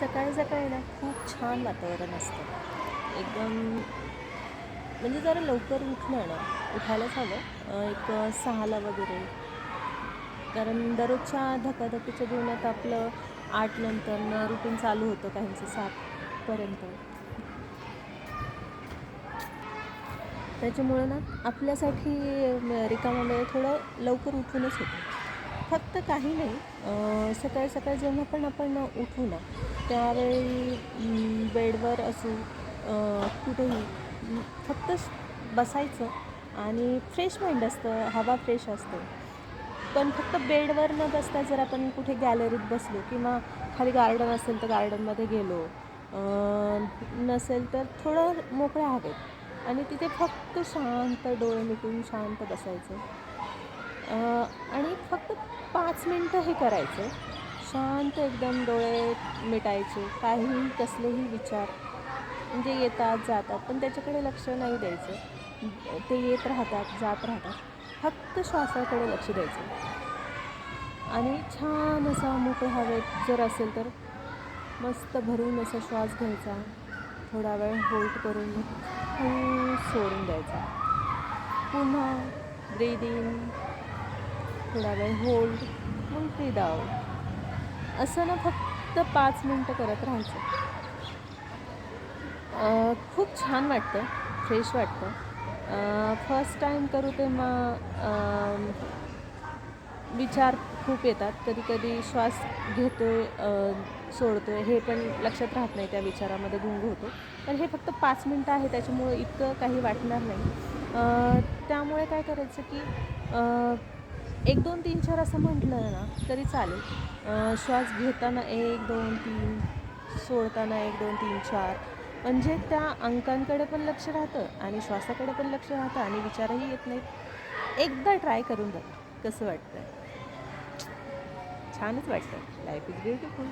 सकाळी सकाळी ना खूप छान वातावरण असतं. एकदम म्हणजे जरा लवकर उठणं ना उठायलाच हवं एक सहाला वगैरे. कारण दररोजच्या धकाधकीच्या जीवनात आपलं आठ नंतर रुटीन चालू होतं काहींचं सातपर्यंत त्याच्यामुळं ना आपल्यासाठी रिकामा वेळ थोडं लवकर उठूनच होतं. फक्त काही नाही सकाळी सकाळी जेव्हा पण आपण उठू ना त्यावेळी बेडवर असू कुठेही फक्त बसायचं आणि फ्रेश माइंड असतं हवा फ्रेश असते. पण फक्त बेडवर न बसता जर आपण कुठे गॅलरीत बसलो किंवा खाली गार्डन असेल तर गार्डनमध्ये गेलो नसेल तर थोडं मोकळ्या हवेत आणि तिथे फक्त शांत डोळे मिटून शांत बसायचं. आणि फक्त पाच मिनटं हे करायचं. शांत एकदम डोळे मिटायचे. काहीही कसलेही विचार म्हणजे येतात जातात. पण त्याच्याकडे लक्ष नाही द्यायचं. ते येत राहतात जात राहतात. फक्त श्वासाकडे लक्ष द्यायचं. आणि छान असा मोकळ्या हवेत जर असेल तर मस्त भरून असा श्वास घ्यायचा. थोडा वेळ होल्ड करून सोडून द्यायचा. पुन्हा ब्रीदिंग थोडा वेळ होल्ड. मग ब्रीद आउट असं ना फक्त पाच मिनटं करत राहायचं. खूप छान वाटतं फ्रेश वाटतं. फर्स्ट टाईम करू तेव्हा विचार खूप येतात. कधी कधी श्वास घेतो आहे सोडतो आहे हे पण लक्षात राहत नाही त्या विचारामध्ये गुंग होतो. पण हे फक्त पाच मिनटं आहे त्याच्यामुळं इतकं काही वाटणार नाही. त्यामुळे काय करायचं की एक दोन तीन चार असं म्हटलं ना तरी चालेल. श्वास घेताना एक दोन तीन सोडताना एक दोन तीन चार. म्हणजे त्या अंकांकडे पण लक्ष राहतं आणि श्वासाकडे पण लक्ष राहतं आणि विचारही येत नाहीत. एकदा ट्राय करून बघा कसं वाटतं छानच वाटतं लाईफ इज ब्युटिफुल